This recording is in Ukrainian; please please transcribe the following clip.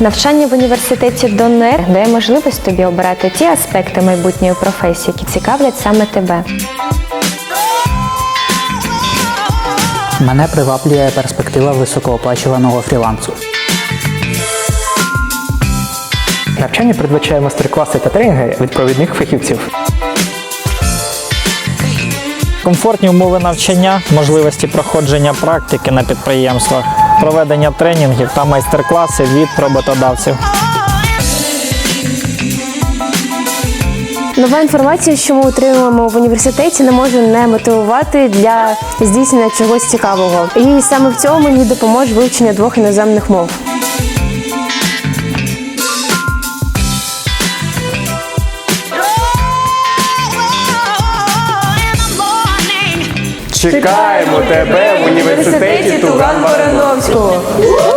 Навчання в університеті Донер дає можливість тобі обирати ті аспекти майбутньої професії, які цікавлять саме тебе. Мене приваблює перспектива високооплачуваного фрілансу. Навчання передбачає майстер-класи та тренінги від провідних фахівців. Комфортні умови навчання, можливості проходження практики на підприємствах, проведення тренінгів та майстер-класи від роботодавців. Нова інформація, що ми отримуємо в університеті, не може не мотивувати для здійснення чогось цікавого. І саме в цьому мені допоможе вивчення двох іноземних мов. Чекаємо тебе в університеті Туган 锁